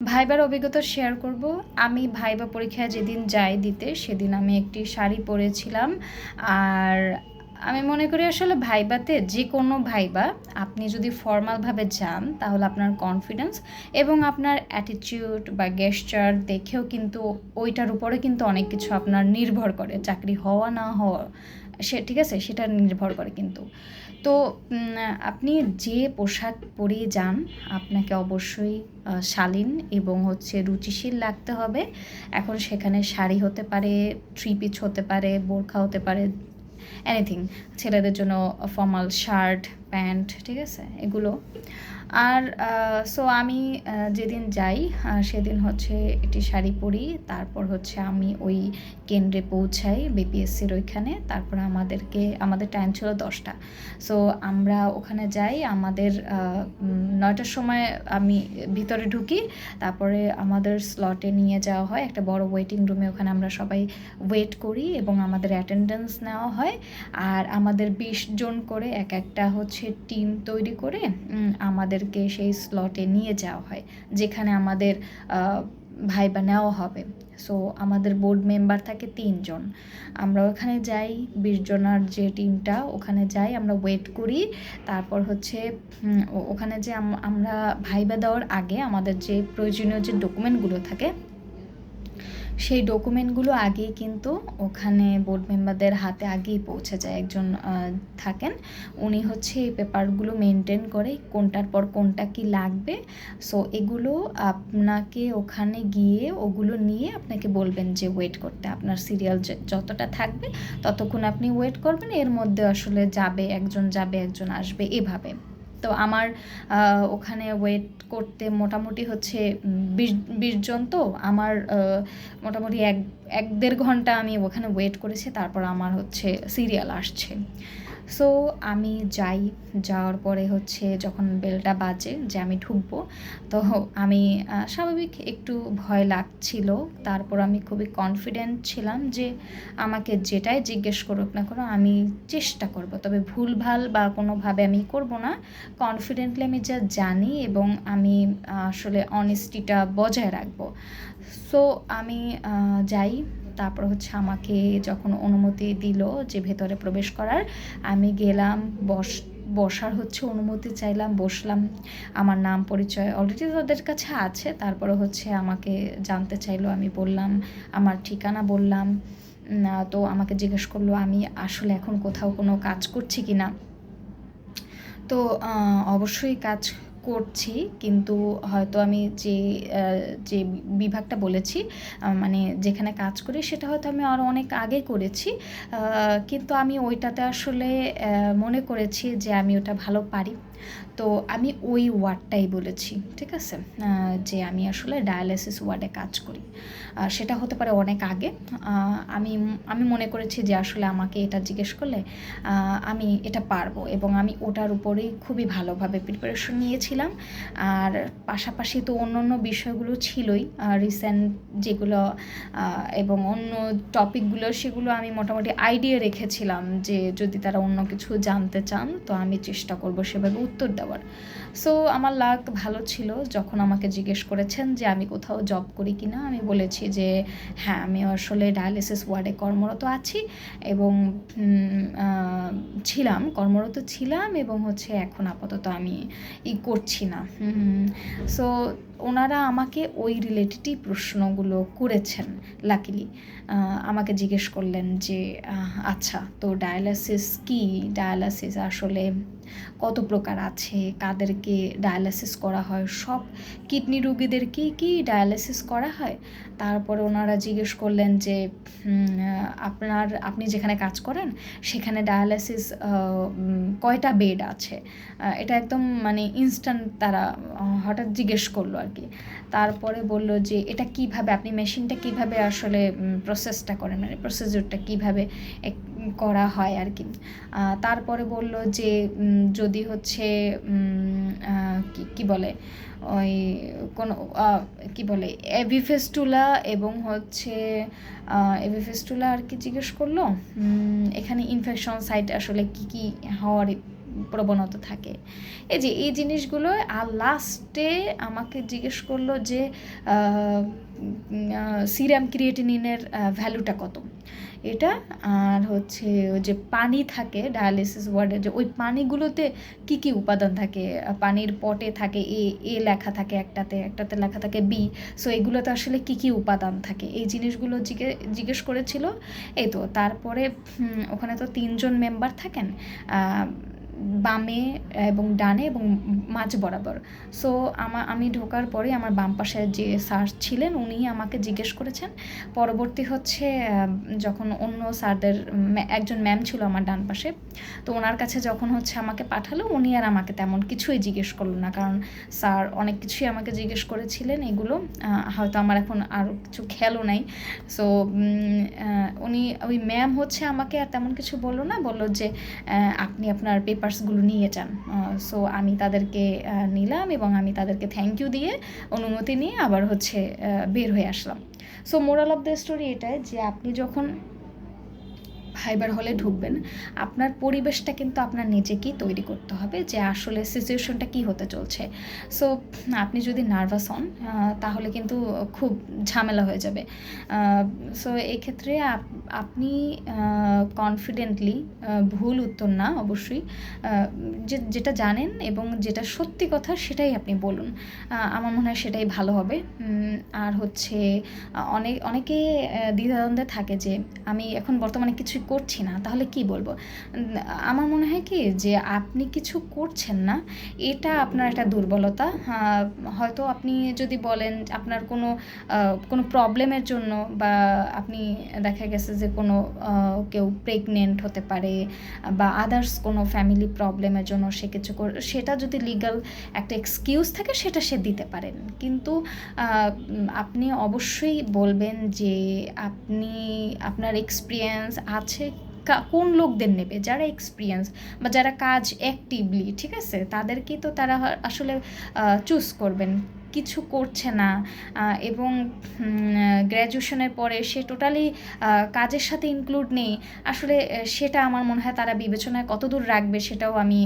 ভাইবার অভিজ্ঞতা শেয়ার করব। আমি ভাইবা পরীক্ষায় যেদিন যাই দিতে, সেদিন আমি একটি শাড়ি পরেছিলাম। আর আমি মনে করি আসলে ভাইবাতে যে কোনো ভাইবা, আপনি যদি ফর্মালভাবে যান, তাহলে আপনার কনফিডেন্স এবং আপনার অ্যাটিটিউড বা গেস্টার দেখেও কিন্তু ওইটার উপরে কিন্তু অনেক কিছু আপনার নির্ভর করে। চাকরি হওয়া না হওয়া, সে ঠিক আছে, সেটা নির্ভর করে কিন্তু। তো আপনি যে পোশাক পরে যান, আপনাকে অবশ্যই শালীন এবং হচ্ছে রুচিশীল লাগতে হবে। এখন সেখানে শাড়ি হতে পারে থ্রি পিচ হতে পারে, বোরখা হতে পারে এনিথিং ছেলেদের জন্য ফর্মাল শার্ট প্যান্ট, ঠিক আছে? এগুলো। আর সো আমি যেদিন যাই সেদিন হচ্ছে একটি শাড়ি পরি। তারপর হচ্ছে আমি ওই কেন্দ্রে পৌঁছাই বিপিএসসির ওইখানে। তারপর আমাদেরকে, আমাদের টাইম ছিল দশটা। সো আমরা ওখানে যাই, আমাদের নয়টার সময় আমি ভিতরে ঢুকি। তারপরে আমাদের স্লটে নিয়ে যাওয়া হয়। একটা বড় ওয়েটিং রুমে ওখানে আমরা সবাই ওয়েট করি এবং আমাদের অ্যাটেন্ডেন্স নেওয়া হয়। আর আমাদের বিশ জন করে এক একটা হচ্ছে টিম তৈরি করে আমাদেরকে সেই স্লটে নিয়ে যাওয়া হয়, যেখানে আমাদের ভাইবা নেওয়া হবে। সো আমাদের বোর্ড মেম্বার থাকে তিনজন। আমরা ওখানে যাই, বিশ জনার যে টিমটা ওখানে যাই, আমরা ওয়েট করি। তারপর হচ্ছে ওখানে যে আম- আমরা ভাইবা দেওয়ার আগে আমাদের যে প্রয়োজনীয় যে ডকুমেন্টগুলো থাকে সেই ডকুমেন্টগুলো আগেই কিন্তু ওখানে বোর্ড মেম্বারদের হাতে আগেই পৌঁছে যায়, একজন থাকেন। উনি হচ্ছে এই পেপারগুলো মেনটেন করে কোনটার পর কোনটা কি লাগবে। সো এগুলো আপনাকে ওখানে গিয়ে ওগুলো নিয়ে আপনাকে বলবেন যে ওয়েট করতে। আপনার সিরিয়াল যতটা থাকবে ততক্ষণ আপনি ওয়েট করবেন। এর মধ্যে আসলে যাবে, একজন যাবে, একজন আসবে, এভাবে। তো আমার ওখানে ওয়েট করতে মোটামুটি হচ্ছে বিশ বিশজন তো। আমার মোটামুটি এক এক দেড় ঘণ্টা আমি ওখানে ওয়েট করেছি। তারপর আমার হচ্ছে সিরিয়াল আসছে। সো আমি যাই, যাওয়ার পরে হচ্ছে যখন বেলটা বাজে যে আমি ঢুকবো, তো আমি স্বাভাবিক একটু ভয় লাগছিল। তারপর আমি খুবই কনফিডেন্ট ছিলাম যে আমাকে যেটাই জিজ্ঞেস করুক না কেন আমি চেষ্টা করব। তবে ভুলভাল বা কোনোভাবে আমি করব না। কনফিডেন্টলি আমি যা জানি এবং আমি আসলে অনেস্টিটা বজায় রাখব। সো আমি যাই। তারপর হচ্ছে আমাকে যখন অনুমতি দিল যে ভেতরে প্রবেশ করার, আমি গেলাম, বস, বসার হচ্ছে অনুমতি চাইলাম, বসলাম। আমার নাম পরিচয় অলরেডি তাদের কাছে আছে, তারপরে হচ্ছে আমাকে জানতে চাইলো, আমি বললাম, আমার ঠিকানা বললাম। তো আমাকে জিজ্ঞেস করল, আমি আসলে এখন কোথাও কোনো কাজ করছি কি না তো অবশ্যই কাজ করছি, কিন্তু হয়তো আমি যে যে বিভাগটা বলেছি মানে যেখানে কাজ করি সেটা হয়তো আমি আরও অনেক আগে করেছি। কিন্তু আমি ওইটাতে আসলে মনে করেছি যে আমি ওটা ভালো পারি। তো আমি ওই ওয়ার্ডটাই বলেছি, ঠিক আছে? যে আমি আসলে ডায়ালিসিস ওয়ার্ডে কাজ করি। সেটা হতে পারে অনেক আগে। আমি আমি মনে করেছি যে আসলে আমাকে এটা জিজ্ঞেস করলে আমি এটা পারব এবং আমি ওটার উপরেই খুবই ভালোভাবে প্রিপারেশন নিয়েছিলাম। আর পাশাপাশি তো অন্য অন্য বিষয়গুলো ছিলই রিসেন্ট যেগুলো এবং অন্য টপিকগুলো সেগুলো আমি মোটামুটি আইডিয়া রেখেছিলাম যে যদি তারা অন্য কিছু জানতে চান, তো আমি চেষ্টা করব সেভাবে উত্তর দেওয়ার। সো আমার লাক ভালো ছিল যখন আমাকে জিজ্ঞেস করেছেন যে আমি কোথাও জব করি কি না আমি বলেছি যে হ্যাঁ আমি আসলে ডায়ালিসিস ওয়ার্ডে কর্মরত আছি এবং ছিলাম, কর্মরত ছিলাম এবং হচ্ছে এখন আপাতত আমি ই করছি না। সো ওনারা আমাকে ওই রিলেটেডই প্রশ্নগুলো করেছেন লাকিলি আমাকে জিজ্ঞেস করলেন যে আচ্ছা তো ডায়ালাসিস কি? ডায়ালাসিস আসলে কত প্রকার আছে? কাদেরকে ডায়ালাসিস করা হয়? সব কিডনি রোগীদেরকেই কি ডায়ালাসিস করা হয়? তারপরে ওনারা জিজ্ঞেস করলেন যে আপনার, আপনি যেখানে কাজ করেন, সেখানে ডায়ালাসিস কয়টা বেড আছে? এটা একদম মানে ইনস্ট্যান্ট তারা হঠাৎ জিজ্ঞেস করল আর কি তারপরে বলল যে, এটা কীভাবে, আপনি মেশিনটা কীভাবে আসলে প্রসেসটা করেন? মানে প্রসিডিউরটা কীভাবে করা হয় আর কি তারপরে বলল যে যদি হচ্ছে কি বলে? ওই, কোনো কি বলে? এভিফেস্টুলা এবং হচ্ছে এভিফেস্টুলা আর কি জিজ্ঞেস করল এখানে ইনফেকশন সাইট আসলে কি কি হওয়ার প্রবণতা থাকে। এই যে, এই জিনিসগুলো আর লাস্টে আমাকে জিজ্ঞেস করল যে সিরাম ক্রিয়েটিনিনের ভ্যালুটা কত? এটা আর হচ্ছে যে পানি থাকে ডায়ালিসিস ওয়ার্ডে যে ওই পানিগুলোতে কি কি উপাদান থাকে? পানির পটে থাকে, এ এ লেখা থাকে একটাতে একটাতে লেখা থাকে বি সো এগুলোতে আসলে কি কি উপাদান থাকে? এই জিনিসগুলো জিজ্ঞে জিজ্ঞেস করেছিল। এই তো, তারপরে ওখানে তো তিনজন মেম্বার থাকেন বামে এবং ডানে এবং মাঝ বরাবর। সো আমা, আমি ঢোকার পরে আমার বাম পাশে যে স্যার ছিলেন, উনি আমাকে জিজ্ঞেস করেছেন। পরবর্তী হচ্ছে যখন অন্য স্যারদের একজন ম্যাম ছিল আমার ডান পাশে, তো ওনার কাছে যখন হচ্ছে আমাকে পাঠালো, উনি আর আমাকে তেমন কিছুই জিজ্ঞেস করল না। কারণ স্যার অনেক কিছুই আমাকে জিজ্ঞেস করেছিলেন এগুলো। হয়তো আমার এখন আরও কিছু খেয়ালও নাই। সো উনি, ওই ম্যাম হচ্ছে আমাকে আর তেমন কিছু বলল না। বলল যে আপনি আপনার পেপারসগুলো নিয়ে যান। সো আমি তাদেরকে নিলাম এবং আমি তাদেরকে থ্যাংক ইউ দিয়ে অনুমতি নিয়ে আবার হচ্ছে বের হয়ে আসলাম। So moral of the story এটাই যে আপনি যখন ভাইবার হলে ঢুকবেন। আপনার পরিবেশটা কিন্তু আপনার নিজেকেই তৈরি করতে হবে যে আসলে সিচুয়েশনটা কি হতে চলছে। সো, আপনি যদি নার্ভাস হন তাহলে কিন্তু খুব ঝামেলা হয়ে যাবে। সো, এক্ষেত্রে আপনি কনফিডেন্টলি ভুল উত্তর না অবশ্যই যে, যেটা জানেন এবং যেটা সত্যি কথা সেটাই আপনি বলুন। আমার মনে হয় সেটাই ভালো হবে। আর হচ্ছে অনেক, অনেকে দ্বিধাদ্বন্দ্বে থাকে যে, আমি এখন বর্তমানে কিছুই করছি না, তাহলে কি বলব? আমার মনে হয় কি যে আপনি কিছু করছেন না, এটা আপনার একটা দুর্বলতা। হয়তো আপনি যদি বলেন আপনার কোনো কোনো প্রবলেমের জন্য বা আপনি দেখা গেছে যে কোনো কেউ প্রেগনেন্ট হতে পারে বা আদার্স কোনো ফ্যামিলি প্রবলেমের জন্য সে কিছু সেটা যদি লিগাল একটা এক্সকিউজ থাকে সেটা সে দিতে পারেন। কিন্তু আপনি অবশ্যই বলবেন যে আপনি, আপনার এক্সপিরিয়েন্স আছে কোন লোকদের নেবে? যারা এক্সপিরিয়েন্স বা যারা কাজ অ্যাক্টিভলি ঠিক আছে? তাদেরকেই তো তারা আসলে চুজ করবেন। কিছু করছে না এবং গ্র্যাজুয়েশনের পরে সে টোটালি কাজের সাথে ইনক্লুড নেই। আসলে সেটা আমার মনে হয় তারা বিবেচনায় কতদূর রাখবে সেটাও আমি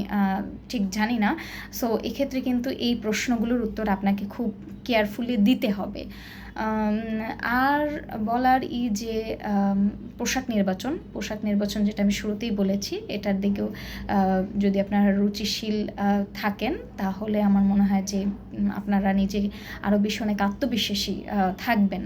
ঠিক জানি না। সো এক্ষেত্রে কিন্তু এই প্রশ্নগুলোর উত্তর আপনাকে খুব কেয়ারফুলি দিতে হবে। আর বলার ই যে পোশাক নির্বাচন পোশাক নির্বাচন যেটা আমি শুরুতেই বলেছি, এটার দিকেও যদি আপনারা রুচিশীল থাকেন, তাহলে আমার মনে হয় যে আপনারা নিজে আরও ভীষণ অনেক আত্মবিশ্বাসী থাকবেন।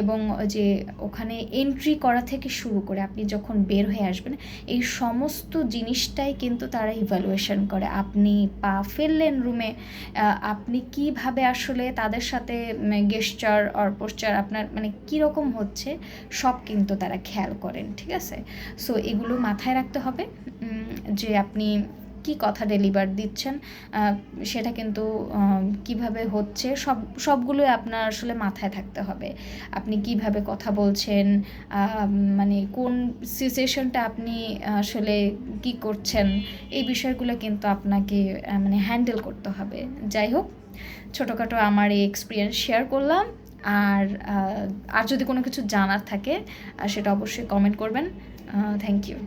এবং যে ওখানে এন্ট্রি করা থেকে শুরু করে আপনি যখন বের হয়ে আসবেন, এই সমস্ত জিনিসটাই কিন্তু তারা ইভ্যালুয়েশন করে। আপনি পা ফেললেন রুমে আপনি কীভাবে আসলে তাদের সাথে গেস্টার অর পোস্টার আপনার মানে কীরকম হচ্ছে, সব কিন্তু তারা খেয়াল করেন, ঠিক আছে? সো এগুলো মাথায় রাখতে হবে যে আপনি কি কথা ডেলিভার দিচ্ছেন? সেটা কিন্তু কীভাবে হচ্ছে? সব সবগুলোই আপনার আসলে মাথায় থাকতে হবে। আপনি কীভাবে কথা বলছেন? মানে কোন সিচুয়েশনটা আপনি আসলে কি করছেন? এই বিষয়গুলো কিন্তু আপনাকে মানে হ্যান্ডেল করতে হবে। যাই হোক, ছোটোখাটো আমার এই এক্সপিরিয়েন্স শেয়ার করলাম। আর আর যদি কোনো কিছু জানার থাকে সেটা অবশ্যই কমেন্ট করবেন। Thank you